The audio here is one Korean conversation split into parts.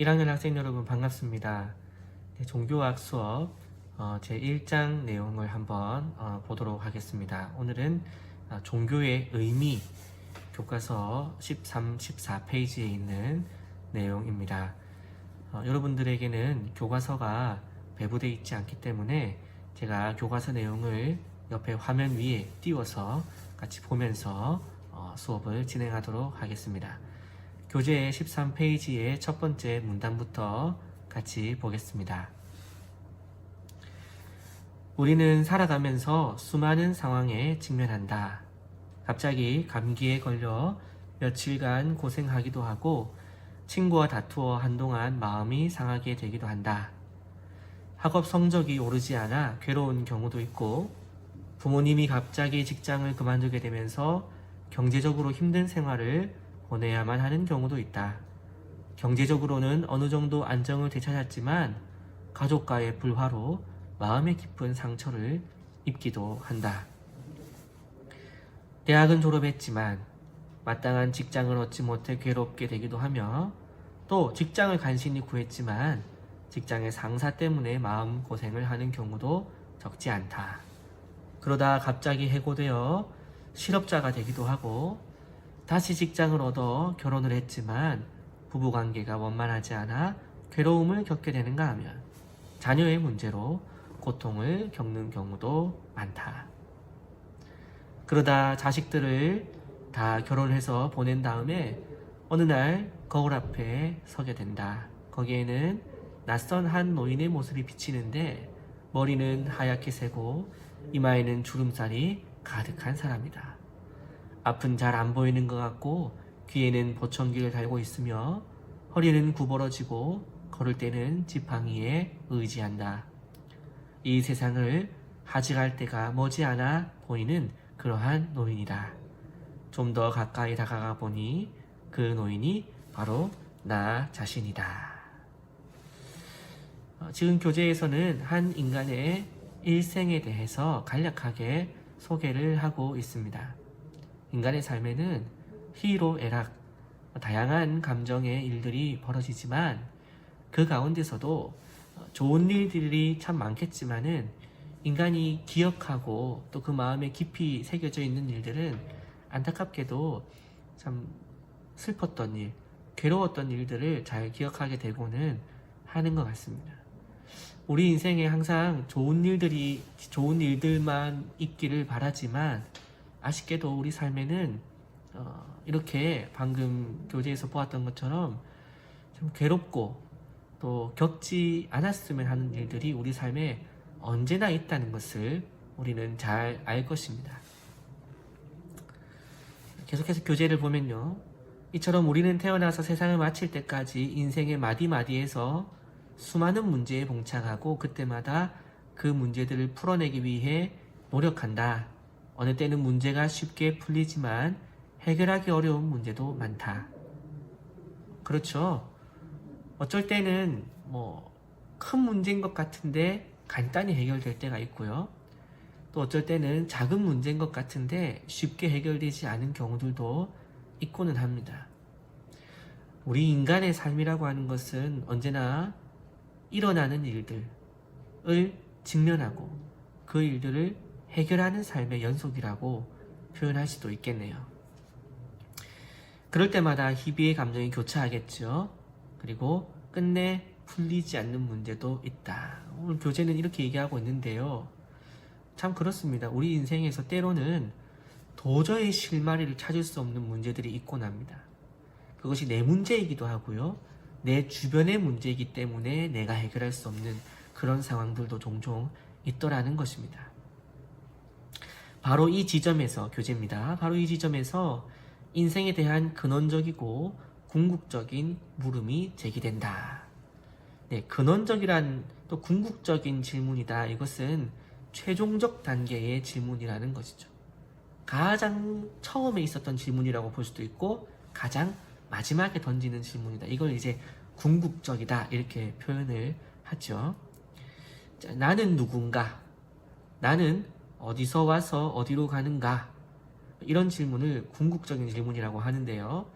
1학년 학생 여러분 반갑습니다. 네, 종교학 수업 어, 제 1장 내용을 한번 어, 보도록 하겠습니다. 오늘은 아, 종교의 의미 교과서 13, 14페이지에 있는 내용입니다. 어, 여러분들에게는 교과서가 배부되어 있지 않기 때문에 제가 교과서 내용을 옆에 화면 위에 띄워서 같이 보면서 어, 수업을 진행하도록 하겠습니다. 교재 13페이지의 첫 번째 문단부터 같이 보겠습니다. 우리는 살아가면서 수많은 상황에 직면한다. 갑자기 감기에 걸려 며칠간 고생하기도 하고 친구와 다투어 한동안 마음이 상하게 되기도 한다. 학업 성적이 오르지 않아 괴로운 경우도 있고 부모님이 갑자기 직장을 그만두게 되면서 경제적으로 힘든 생활을 보내야만 하는 경우도 있다. 경제적으로는 어느 정도 안정을 되찾았지만 가족과의 불화로 마음의 깊은 상처를 입기도 한다. 대학은 졸업했지만 마땅한 직장을 얻지 못해 괴롭게 되기도 하며 또 직장을 간신히 구했지만 직장의 상사 때문에 마음 고생을 하는 경우도 적지 않다. 그러다 갑자기 해고되어 실업자가 되기도 하고 다시 직장을 얻어 결혼을 했지만 부부 관계가 원만하지 않아 괴로움을 겪게 되는가 하면 자녀의 문제로 고통을 겪는 경우도 많다. 그러다 자식들을 다 결혼해서 보낸 다음에 어느 날 거울 앞에 서게 된다. 거기에는 낯선 한 노인의 모습이 비치는데 머리는 하얗게 새고 이마에는 주름살이 가득한 사람이다. 앞은 잘 안 보이는 것 같고 귀에는 보청기를 달고 있으며 허리는 구부러지고 걸을 때는 지팡이에 의지한다. 이 세상을 하직할 때가 머지않아 보이는 그러한 노인이다. 좀 더 가까이 다가가 보니 그 노인이 바로 나 자신이다. 어, 지금 교재에서는 한 인간의 일생에 대해서 간략하게 소개를 하고 있습니다. 인간의 삶에는 희로 애락, 다양한 감정의 일들이 벌어지지만 그 가운데서도 좋은 일들이 참 많겠지만은 인간이 기억하고 또 그 마음에 깊이 새겨져 있는 일들은 안타깝게도 참 슬펐던 일, 괴로웠던 일들을 잘 기억하게 되고는 하는 것 같습니다. 우리 인생에 항상 좋은 일들이 좋은 일들만 있기를 바라지만 아쉽게도 우리 삶에는 어, 이렇게 방금 교재에서 보았던 것처럼 좀 괴롭고 또 겪지 않았으면 하는 일들이 우리 삶에 언제나 있다는 것을 우리는 잘 알 것입니다. 계속해서 교재를 보면요. 이처럼 우리는 태어나서 세상을 마칠 때까지 인생의 마디마디에서 수많은 문제에 봉착하고 그때마다 그 문제들을 풀어내기 위해 노력한다. 어느 때는 문제가 쉽게 풀리지만 해결하기 어려운 문제도 많다. 그렇죠. 어쩔 때는 뭐 큰 문제인 것 같은데 간단히 해결될 때가 있고요. 또 어쩔 때는 작은 문제인 것 같은데 쉽게 해결되지 않은 경우들도 있고는 합니다. 우리 인간의 삶이라고 하는 것은 언제나 일어나는 일들을 직면하고 그 일들을 해결하는 삶의 연속이라고 표현할 수도 있겠네요. 그럴 때마다 희비의 감정이 교차하겠죠. 그리고 끝내 풀리지 않는 문제도 있다. 오늘 교재는 이렇게 얘기하고 있는데요. 참 그렇습니다. 우리 인생에서 때로는 도저히 실마리를 찾을 수 없는 문제들이 있곤 합니다. 그것이 내 문제이기도 하고요. 내 주변의 문제이기 때문에 내가 해결할 수 없는 그런 상황들도 종종 있더라는 것입니다. 바로 이 지점에서 교재입니다. 바로 이 지점에서 인생에 대한 근원적이고 궁극적인 물음이 제기된다. 네, 근원적이란 또 궁극적인 질문이다. 이것은 최종적 단계의 질문이라는 것이죠. 가장 처음에 있었던 질문이라고 볼 수도 있고 가장 마지막에 던지는 질문이다. 이걸 이제 궁극적이다 이렇게 표현을 하죠. 자, 나는 누군가? 나는 어디서 와서 어디로 가는가? 이런 질문을 궁극적인 질문이라고 하는데요.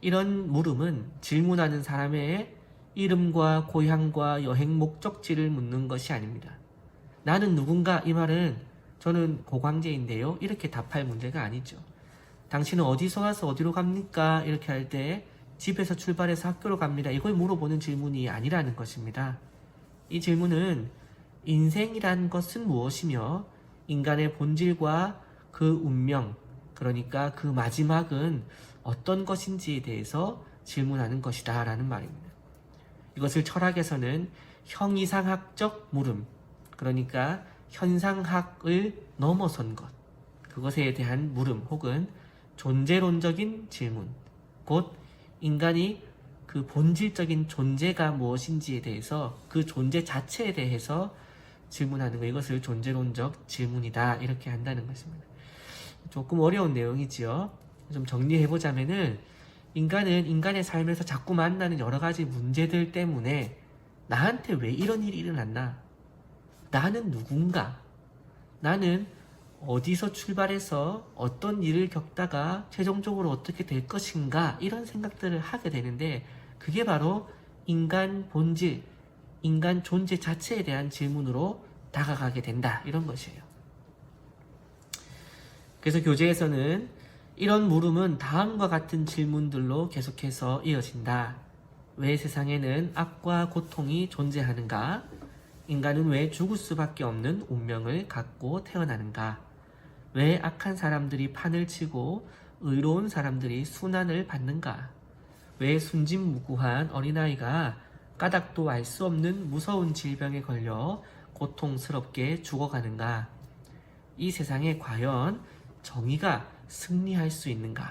이런 물음은 질문하는 사람의 이름과 고향과 여행 목적지를 묻는 것이 아닙니다. 나는 누군가 이 말은 저는 고광재인데요. 이렇게 답할 문제가 아니죠. 당신은 어디서 와서 어디로 갑니까? 이렇게 할 때 집에서 출발해서 학교로 갑니다. 이걸 물어보는 질문이 아니라는 것입니다. 이 질문은 인생이란 것은 무엇이며 인간의 본질과 그 운명, 그러니까 그 마지막은 어떤 것인지에 대해서 질문하는 것이다 라는 말입니다. 이것을 철학에서는 형이상학적 물음, 그러니까 현상학을 넘어선 것, 그것에 대한 물음 혹은 존재론적인 질문, 곧 인간이 그 본질적인 존재가 무엇인지에 대해서 그 존재 자체에 대해서 질문하는 것, 이것을 존재론적 질문이다 이렇게 한다는 것입니다. 조금 어려운 내용이지요. 좀 정리해 보자면은 인간은 인간의 삶에서 자꾸 만나는 여러 가지 문제들 때문에 나한테 왜 이런 일이 일어났나? 나는 누군가? 나는 어디서 출발해서 어떤 일을 겪다가 최종적으로 어떻게 될 것인가? 이런 생각들을 하게 되는데 그게 바로 인간 본질, 인간 존재 자체에 대한 질문으로 다가가게 된다. 이런 것이에요. 그래서 교재에서는 이런 물음은 다음과 같은 질문들로 계속해서 이어진다. 왜 세상에는 악과 고통이 존재하는가? 인간은 왜 죽을 수밖에 없는 운명을 갖고 태어나는가? 왜 악한 사람들이 판을 치고 의로운 사람들이 순환을 받는가? 왜 순진무구한 어린아이가 까닭도 알 수 없는 무서운 질병에 걸려 고통스럽게 죽어가는가? 이 세상에 과연 정의가 승리할 수 있는가?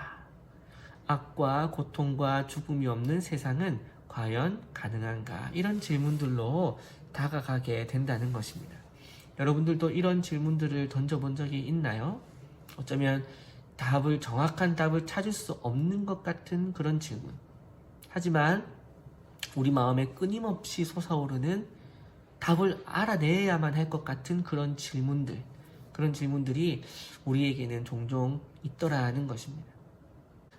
악과 고통과 죽음이 없는 세상은 과연 가능한가? 이런 질문들로 다가가게 된다는 것입니다. 여러분들도 이런 질문들을 던져본 적이 있나요? 어쩌면 답을, 정확한 답을 찾을 수 없는 것 같은 그런 질문. 하지만 우리 마음에 끊임없이 솟아오르는 답을 알아내야만 할 것 같은 그런 질문들. 그런 질문들이 우리에게는 종종 있더라는 것입니다.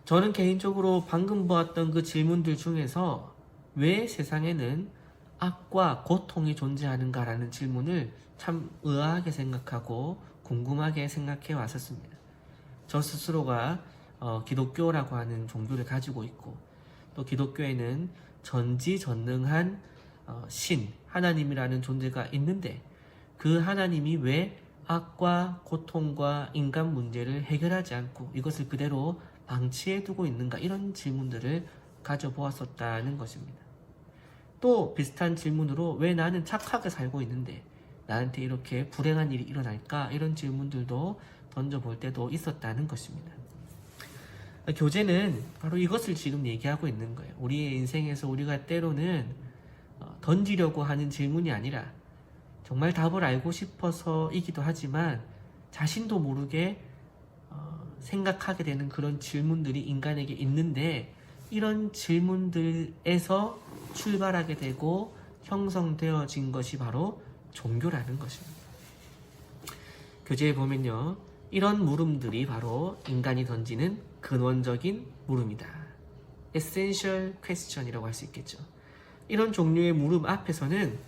저는 개인적으로 방금 보았던 그 질문들 중에서 왜 세상에는 악과 고통이 존재하는가라는 질문을 참 의아하게 생각하고 궁금하게 생각해 왔었습니다. 저 스스로가 어, 기독교라고 하는 종교를 가지고 있고 또 기독교에는 전지전능한 어, 신 하나님이라는 존재가 있는데 그 하나님이 왜 악과 고통과 인간 문제를 해결하지 않고 이것을 그대로 방치해 두고 있는가 이런 질문들을 가져보았었다는 것입니다. 또 비슷한 질문으로 왜 나는 착하게 살고 있는데 나한테 이렇게 불행한 일이 일어날까 이런 질문들도 던져볼 때도 있었다는 것입니다. 교재는 바로 이것을 지금 얘기하고 있는 거예요. 우리의 인생에서 우리가 때로는 어, 던지려고 하는 질문이 아니라 정말 답을 알고 싶어서이기도 하지만 자신도 모르게 어, 생각하게 되는 그런 질문들이 인간에게 있는데 이런 질문들에서 출발하게 되고 형성되어진 것이 바로 종교라는 것입니다. 교재에 보면요. 이런 물음들이 바로 인간이 던지는 근원적인 물음이다. essential question이라고 할 수 있겠죠. 이런 종류의 물음 앞에서는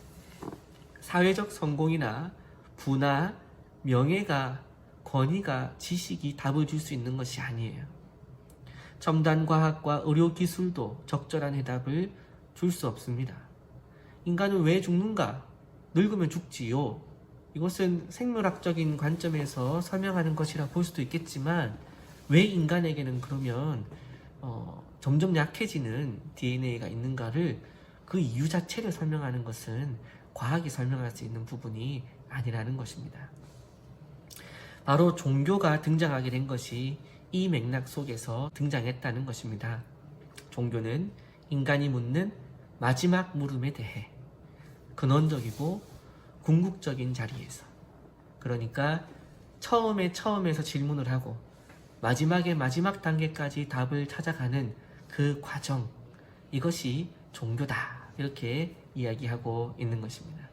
사회적 성공이나 부나 명예가 권위가 지식이 답을 줄 수 있는 것이 아니에요. 첨단 과학과 의료 기술도 적절한 해답을 줄 수 없습니다. 인간은 왜 죽는가? 늙으면 죽지요. 이것은 생물학적인 관점에서 설명하는 것이라 볼 수도 있겠지만 왜 인간에게는 그러면 어, 점점 약해지는 DNA가 있는가를 그 이유 자체를 설명하는 것은 과학이 설명할 수 있는 부분이 아니라는 것입니다. 바로 종교가 등장하게 된 것이 이 맥락 속에서 등장했다는 것입니다. 종교는 인간이 묻는 마지막 물음에 대해 근원적이고 궁극적인 자리에서. 그러니까 처음에 처음에서 질문을 하고 마지막에 마지막 단계까지 답을 찾아가는 그 과정. 이것이 종교다. 이렇게 이야기하고 있는 것입니다.